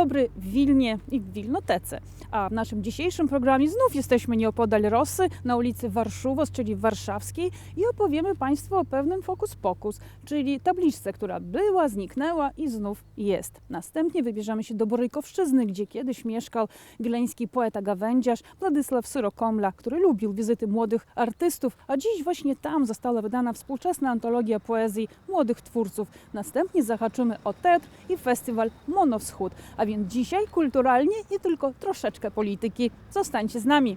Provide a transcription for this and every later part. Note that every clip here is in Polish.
Dobry Wilnie i w Wilnotece. A w naszym dzisiejszym programie znów jesteśmy nieopodal Rosy, na ulicy Warszawos, czyli Warszawskiej i opowiemy Państwu o pewnym fokus pokus, czyli tabliczce, która była, zniknęła i znów jest. Następnie wybierzemy się do Borykowszczyzny, gdzie kiedyś mieszkał wileński poeta gawędziarz Władysław Syrokomla, który lubił wizyty młodych artystów, a dziś właśnie tam została wydana współczesna antologia poezji młodych twórców. Następnie zahaczymy o teatr i festiwal Monowschód. A więc dzisiaj kulturalnie i tylko troszeczkę polityki. Zostańcie z nami.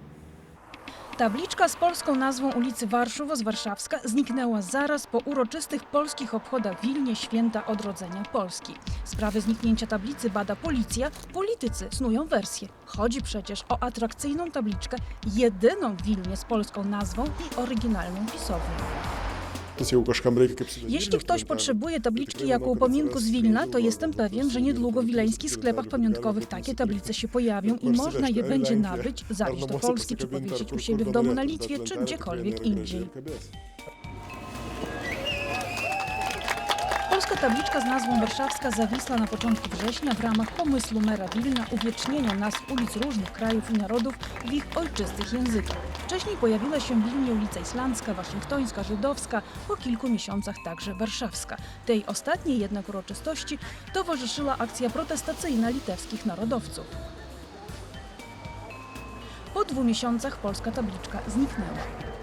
Tabliczka z polską nazwą ulicy Warszawos Warszawska zniknęła zaraz po uroczystych polskich obchodach w Wilnie Święta Odrodzenia Polski. Sprawę zniknięcia tablicy bada policja, politycy snują wersję. Chodzi przecież o atrakcyjną tabliczkę, jedyną w Wilnie z polską nazwą i oryginalną pisownią. Jeśli ktoś potrzebuje tabliczki jako upominku z Wilna, to jestem pewien, że niedługo w wileńskich sklepach pamiątkowych takie tablice się pojawią i można je będzie nabyć, zawieźć do Polski, czy powiesić u siebie w domu na Litwie, czy gdziekolwiek indziej. Polska tabliczka z nazwą Warszawska zawisła na początku września w ramach pomysłu mera Wilna uwiecznienia nazw ulic różnych krajów i narodów w ich ojczystych językach. Wcześniej pojawiła się w Wilnie ulica Islandzka, Waszyngtońska, Żydowska, po kilku miesiącach także Warszawska. Tej ostatniej jednak uroczystości towarzyszyła akcja protestacyjna litewskich narodowców. Po dwóch miesiącach polska tabliczka zniknęła.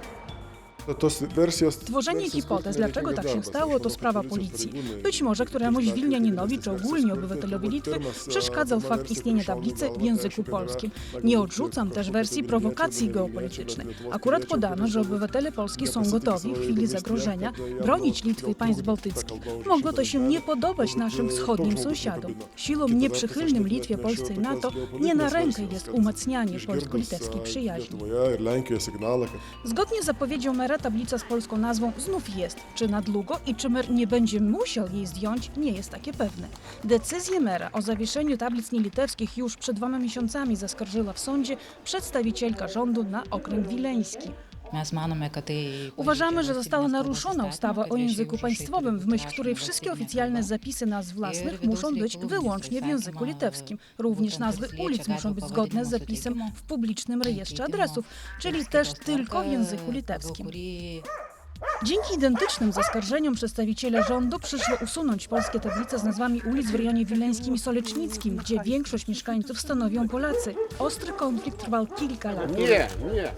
Tworzenie hipotez, dlaczego tak się stało, to sprawa policji. Być może któremuś Wilnianinowi czy ogólnie obywatelowi Litwy przeszkadzał fakt istnienia tablicy w języku polskim. Nie odrzucam też wersji prowokacji geopolitycznej. Akurat podano, że obywatele Polski są gotowi w chwili zagrożenia bronić Litwy i państw bałtyckich. Mogło to się nie podobać naszym wschodnim sąsiadom. Siłom nieprzychylnym Litwie, Polsce i NATO nie na rękę jest umacnianie polsko-litewskiej przyjaźni. Zgodnie z zapowiedzią mera tablica z polską nazwą znów jest. Czy na długo i czy mer nie będzie musiał jej zdjąć, nie jest takie pewne. Decyzję mera o zawieszeniu tablic nielitewskich już przed dwoma miesiącami zaskarżyła w sądzie przedstawicielka rządu na okręg wileński. Uważamy, że została naruszona ustawa o języku państwowym, w myśl której wszystkie oficjalne zapisy nazw własnych muszą być wyłącznie w języku litewskim. Również nazwy ulic muszą być zgodne z zapisem w publicznym rejestrze adresów, czyli też tylko w języku litewskim. Dzięki identycznym zaskarżeniom przedstawiciele rządu przyszło usunąć polskie tablice z nazwami ulic w rejonie wileńskim i solecnickim, gdzie większość mieszkańców stanowią Polacy. Ostry konflikt trwał kilka lat. Nie, nie.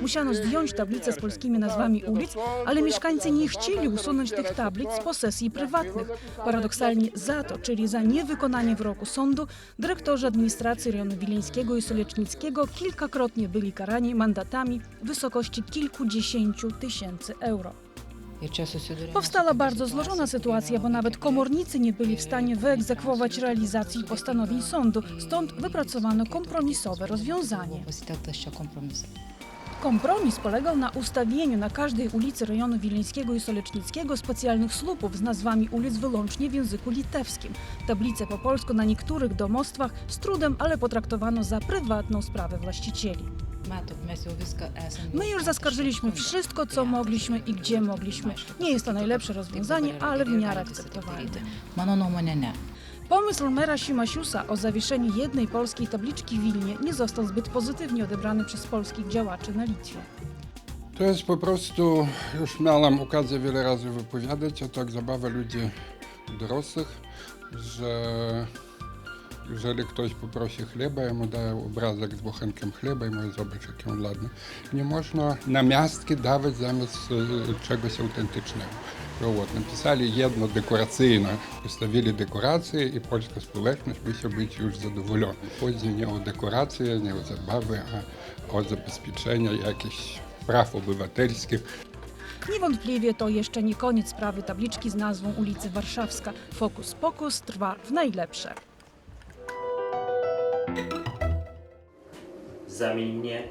Musiano zdjąć tablice z polskimi nazwami ulic, ale mieszkańcy nie chcieli usunąć tych tablic z posesji prywatnych. Paradoksalnie za to, czyli za niewykonanie wyroku sądu, dyrektorzy administracji rejonu wileńskiego i solecznickiego kilkakrotnie byli karani mandatami w wysokości kilkudziesięciu tysięcy euro. Powstała bardzo złożona sytuacja, bo nawet komornicy nie byli w stanie wyegzekwować realizacji postanowień sądu, stąd wypracowano kompromisowe rozwiązanie. Kompromis polegał na ustawieniu na każdej ulicy rejonu wileńskiego i solecznickiego specjalnych słupów z nazwami ulic wyłącznie w języku litewskim. Tablice po polsku na niektórych domostwach z trudem, ale potraktowano za prywatną sprawę właścicieli. My już zaskarżyliśmy wszystko, co mogliśmy i gdzie mogliśmy. Nie jest to najlepsze rozwiązanie, ale w miarę akceptowalne. Mano nuomonė ne. Pomysł mera Simasiusa o zawieszeniu jednej polskiej tabliczki w Wilnie nie został zbyt pozytywnie odebrany przez polskich działaczy na Litwie. To jest po prostu, już miałem okazję wiele razy wypowiadać, a tak zabawa ludzi dorosłych, że jeżeli ktoś poprosi chleba, ja mu daję obrazek z bochenkiem chleba i mówię, zobacz jaki on ładny. Nie można namiastki dawać zamiast e, czegoś autentycznego. No вот, napisali jedno dekoracyjne, ustawili dekoracje i polska społeczność musi być już zadowolona. Chodzi nie o dekoracje, nie o zabawy, a o zabezpieczenie jakichś praw obywatelskich. Niewątpliwie to jeszcze nie koniec sprawy tabliczki z nazwą ulicy Warszawska. Fokus pokus trwa w najlepsze. Zamień mnie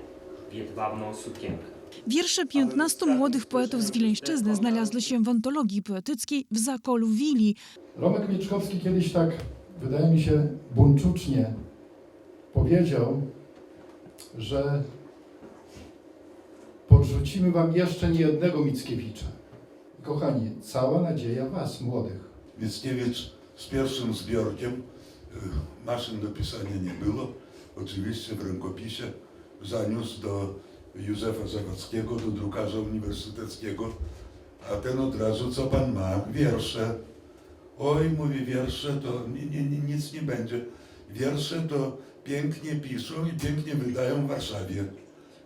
w jedwabną sukienkę. Wiersze 15 młodych poetów z Wileńszczyzny znalazły się w antologii poetyckiej w Zakolu Wili. Romek Mieczkowski kiedyś tak, wydaje mi się, buńczucznie powiedział, że podrzucimy wam jeszcze nie jednego Mickiewicza. Kochani, cała nadzieja was, młodych. Mickiewicz z pierwszym zbiorkiem maszyn do pisania nie było. Oczywiście w rękopisie zaniósł do Józefa Zawadzkiego, do drukarza uniwersyteckiego, a ten od razu, co pan ma? Wiersze. Oj, mówi, wiersze to nie, nie, nic nie będzie. Wiersze to pięknie piszą i pięknie wydają w Warszawie.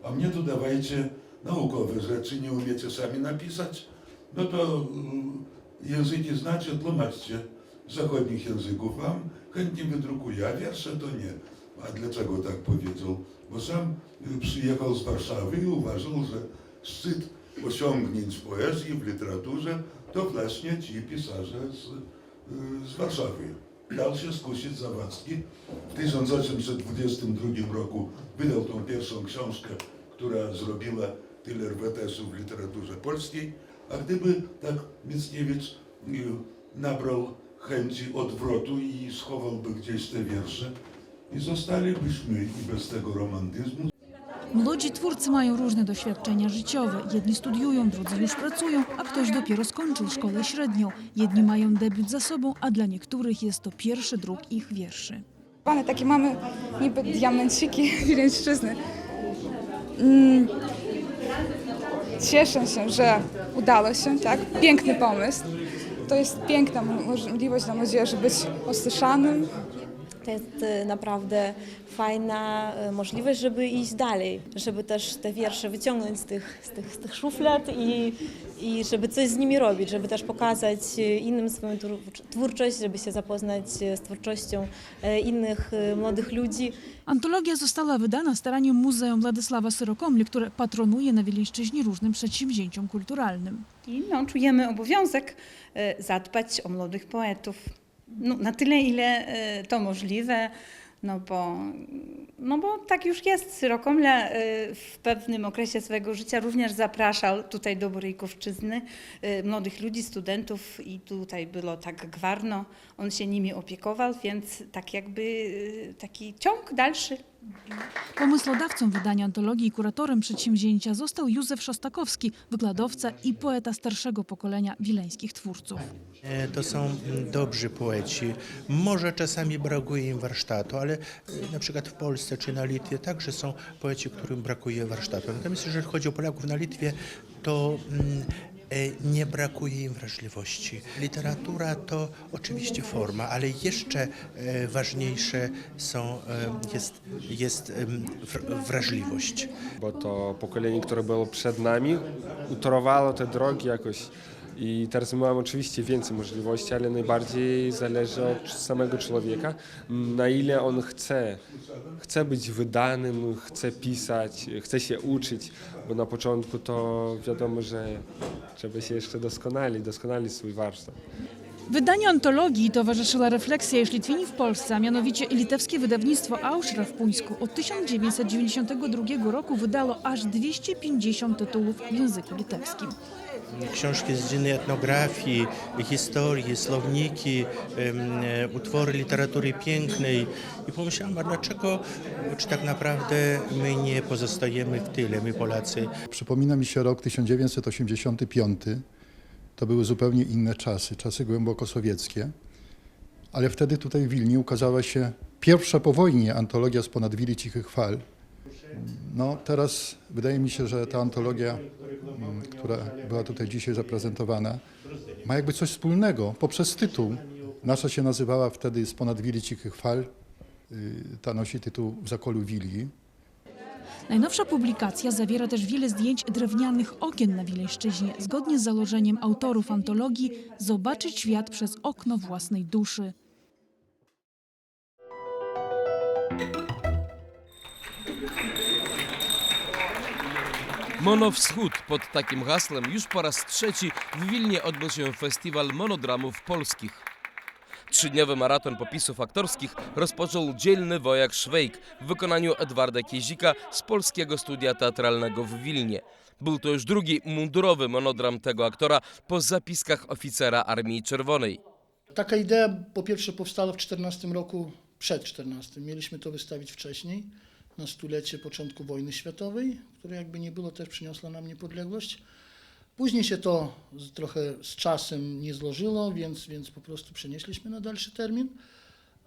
A mnie tu dawajcie naukowe rzeczy, nie umiecie sami napisać? No to y, języki znacie, tłumaczcie zachodnich języków wam, chętnie wydrukuję, a wiersze to nie. A dlaczego tak powiedział? Bo sam y, przyjechał z Warszawy i uważał, że szczyt osiągnięć poezji, w literaturze to właśnie ci pisarze z, y, z Warszawy. Dał się skusić Zawadzki. W 1822 roku wydał tą pierwszą książkę, która zrobiła tyle rwetesu w literaturze polskiej. A gdyby tak Mickiewicz y, nabrał chęci odwrotu i schowałby gdzieś te wiersze i zostalibyśmy i bez tego romantyzmu. Młodzi twórcy mają różne doświadczenia życiowe. Jedni studiują, drudzy już pracują, a ktoś dopiero skończył szkołę średnią. Jedni mają debiut za sobą, a dla niektórych jest to pierwszy druk ich wierszy. Mamy takie mamy niby diamenciki wileńszczyzny. Mm, cieszę się, że udało się, tak? Piękny pomysł. To jest piękna mo- możliwość dla młodzieży być usłyszanym, To jest e, naprawdę fajna e, możliwość, żeby iść dalej, żeby też te wiersze wyciągnąć z tych, z tych, z tych szuflad i, i żeby coś z nimi robić, żeby też pokazać e, innym swoją twór- twórczość, żeby się zapoznać z twórczością innych młodych ludzi. Antologia została wydana staraniem Muzeum Władysława Syrokomli, które patronuje na Wileńszczyźnie różnym przedsięwzięciom kulturalnym. I no, czujemy obowiązek zadbać o młodych poetów. No, na tyle, ile e, to możliwe, no bo, no bo tak już jest. Syrokomla e, w pewnym okresie swojego życia również zapraszał tutaj do Borejkowszczyzny e, młodych ludzi, studentów i tutaj było tak gwarno. On się nimi opiekował, więc tak jakby taki ciąg dalszy. Pomysłodawcą wydania antologii i kuratorem przedsięwzięcia został Józef Szostakowski, wykładowca i poeta starszego pokolenia wileńskich twórców. E, To są mm, dobrzy poeci. Może czasami brakuje im warsztatu, ale na przykład w Polsce czy na Litwie także są poeci, którym brakuje warsztatu. Natomiast jeżeli chodzi o Polaków na Litwie, to mm, nie brakuje im wrażliwości. Literatura to oczywiście forma, ale jeszcze e, ważniejsze są, e, jest, jest wrażliwość. bo to pokolenie, które było przed nami, utorowało te drogi jakoś. I teraz my mamy oczywiście więcej możliwości, ale najbardziej zależy od samego człowieka, na ile on chce. Chce być wydanym, chce pisać, chce się uczyć, bo na początku to wiadomo, że trzeba się jeszcze doskonalić, doskonalić swój warsztat. Wydaniu antologii towarzyszyła refleksja, iż Litwini w Polsce, a mianowicie litewskie wydawnictwo Auszra w Puńsku od 1992 roku wydało aż 250 tytułów w języku litewskim. Książki z dziennej etnografii, historii, słowniki, e, utwory literatury pięknej. I pomyślałam, a dlaczego, czy tak naprawdę my nie pozostajemy w tyle, my Polacy. Przypomina mi się rok 1985. To były zupełnie inne czasy, czasy głęboko sowieckie. Ale wtedy tutaj w Wilnie ukazała się pierwsza po wojnie antologia z ponad wili cichych fal. No teraz wydaje mi się, że ta antologia, która była tutaj dzisiaj zaprezentowana, ma jakby coś wspólnego poprzez tytuł. Nasza się nazywała wtedy z ponad wili cichych fal. Y, Ta nosi tytuł W zakolu wili. Najnowsza publikacja zawiera też wiele zdjęć drewnianych okien na Wileńszczyźnie, zgodnie z założeniem autorów antologii zobaczyć świat przez okno własnej duszy. Monowschód pod takim hasłem już po raz trzeci w Wilnie odbył się festiwal monodramów polskich. Trzydniowy maraton popisów aktorskich rozpoczął dzielny wojak Szwejk w wykonaniu Edwarda Kiezika z Polskiego Studia Teatralnego w Wilnie. Był to już drugi mundurowy monodram tego aktora po zapiskach oficera Armii Czerwonej. Taka idea po pierwsze powstała w 14 roku, przed 14. Mieliśmy to wystawić wcześniej, na stulecie początku wojny światowej, która jakby nie było też przyniosła nam niepodległość. Później się to z, trochę z czasem nie złożyło, więc, więc po prostu przenieśliśmy na dalszy termin.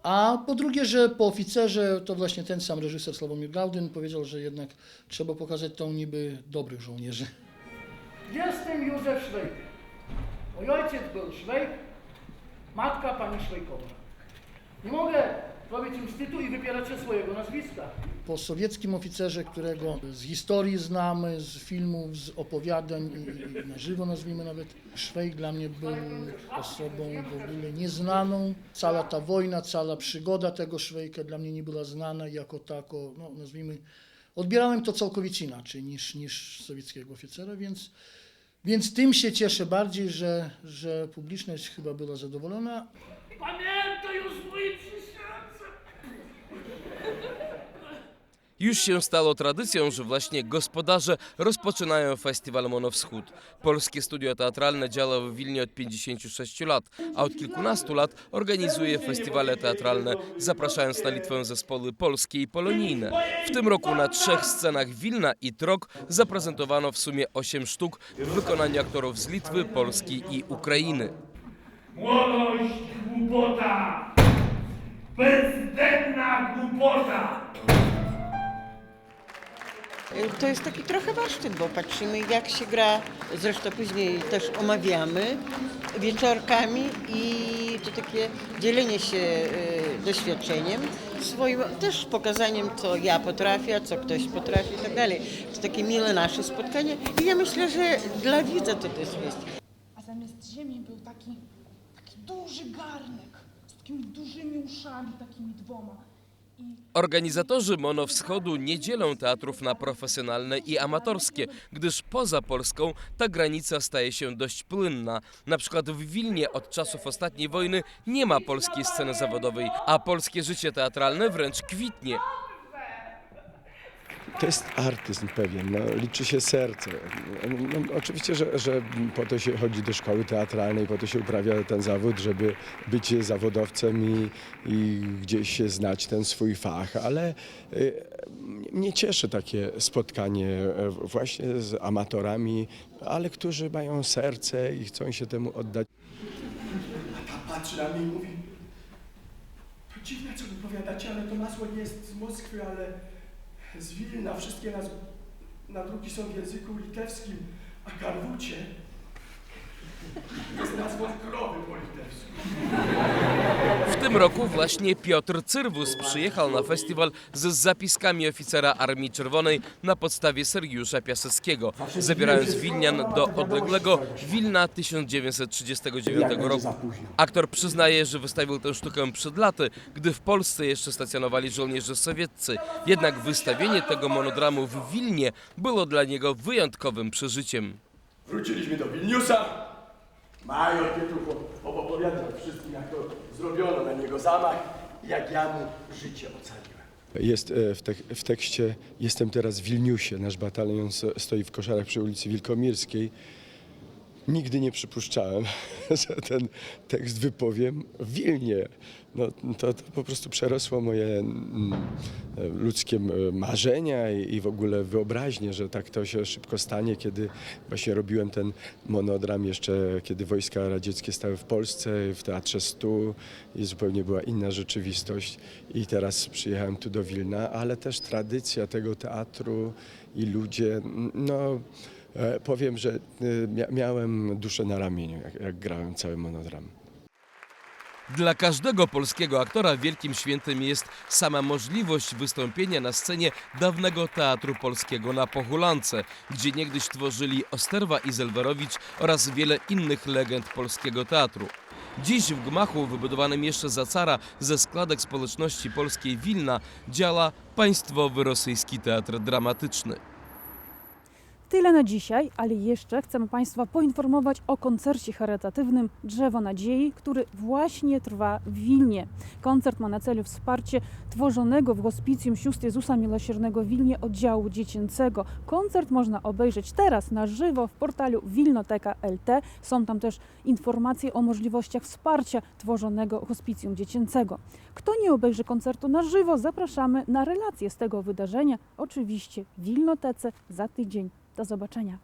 A po drugie, że po oficerze to właśnie ten sam reżyser Sławomir Gaudyn powiedział, że jednak trzeba pokazać tą niby dobrych żołnierzy. Jestem Józef Szwejk. Mój ojciec był Szwejk, matka pani Szwejkowa. Nie mogę robić im wstydu i wypierać się swojego nazwiska. Po sowieckim oficerze, którego z historii znamy, z filmów, z opowiadań i, i na żywo nazwijmy nawet, Szwejk dla mnie był osobą w ogóle nieznaną. Cała ta wojna, cała przygoda tego Szwejka dla mnie nie była znana i jako tako, no nazwijmy, odbierałem to całkowicie inaczej niż, niż sowieckiego oficera, więc, więc tym się cieszę bardziej, że, że publiczność chyba była zadowolona, Pamiętaj o swoim Już się stało tradycją, że właśnie gospodarze rozpoczynają festiwal Monowschód. Polskie studio teatralne działa w Wilnie od 56 lat, a od kilkunastu lat organizuje festiwale teatralne, zapraszając na Litwę zespoły polskie i polonijne. W tym roku na trzech scenach Wilna i Trok zaprezentowano w sumie 8 sztuk w wykonaniu aktorów z Litwy, Polski i Ukrainy. Młodość, głupota! Bezdenna głupota! To jest taki trochę warsztat, bo patrzymy jak się gra, zresztą później też omawiamy wieczorkami i to takie dzielenie się y, doświadczeniem swoim, też pokazaniem co ja potrafię, co ktoś potrafi i tak dalej. To takie miłe nasze spotkanie i ja myślę, że dla widza to też jest. A zamiast ziemi był taki, taki duży garnek z takimi dużymi uszami, takimi dwoma. Organizatorzy Monowschodu nie dzielą teatrów na profesjonalne i amatorskie, gdyż poza Polską ta granica staje się dość płynna. Na przykład w Wilnie od czasów ostatniej wojny nie ma polskiej sceny zawodowej, a polskie życie teatralne wręcz kwitnie. To jest artyzm pewien, no, liczy się serce. No, no, oczywiście, że, że po to się chodzi do szkoły teatralnej, po to się uprawia ten zawód, żeby być zawodowcem i, i gdzieś się znać ten swój fach, ale y, mnie cieszy takie spotkanie e, właśnie z amatorami, ale którzy mają serce i chcą się temu oddać. A patrzy na mnie i mówi To dziwne, co wypowiadacie, ale to masło nie jest z Moskwy, ale z Wilna. Wszystkie nadruki są w języku litewskim, a karwucie jest nazwą krowy tym roku właśnie Piotr Cyrwus przyjechał na festiwal z zapiskami oficera Armii Czerwonej na podstawie Sergiusza Piaseckiego, zabierając Wilnian do odległego Wilna 1939 roku. Aktor przyznaje, że wystawił tę sztukę przed laty, gdy w Polsce jeszcze stacjonowali żołnierze sowieccy. Jednak wystawienie tego monodramu w Wilnie było dla niego wyjątkowym przeżyciem. Wróciliśmy do Wilniusa. Major Pietrów opowiadał wszystkim, jak to zrobiono na niego zamach i jak ja mu życie ocaliłem. Jest e, w, w tekście Jestem teraz w Wilniusie. Nasz batalion stoi w koszarach przy ulicy Wilkomirskiej. Nigdy nie przypuszczałem, że ten tekst wypowiem w Wilnie. No, to, to po prostu przerosło moje mm, ludzkie marzenia i, i w ogóle wyobraźnię, że tak to się szybko stanie, kiedy właśnie robiłem ten monodram jeszcze, kiedy wojska radzieckie stały w Polsce, w Teatrze Stu i zupełnie była inna rzeczywistość. I teraz przyjechałem tu do Wilna, ale też tradycja tego teatru i ludzie, no powiem, że e, mia- miałem duszę na ramieniu, jak, jak grałem cały monodram. Dla każdego polskiego aktora wielkim świętem jest sama możliwość wystąpienia na scenie dawnego Teatru Polskiego na Pochulance, gdzie niegdyś tworzyli Osterwa i Zelwerowicz oraz wiele innych legend polskiego teatru. Dziś w gmachu wybudowanym jeszcze za cara ze składek społeczności polskiej Wilna działa Państwowy Rosyjski Teatr Dramatyczny. Tyle na dzisiaj, ale jeszcze chcemy Państwa poinformować o koncercie charytatywnym Drzewo Nadziei, który właśnie trwa w Wilnie. Koncert ma na celu wsparcie tworzonego w hospicjum sióstr Jezusa Miłosiernego w Wilnie oddziału dziecięcego. Koncert można obejrzeć teraz na żywo w portalu Wilnoteka LT. Są tam też informacje o możliwościach wsparcia tworzonego hospicjum dziecięcego. Kto nie obejrzy koncertu na żywo, zapraszamy na relację z tego wydarzenia, oczywiście w Wilnotece za tydzień. Do zobaczenia.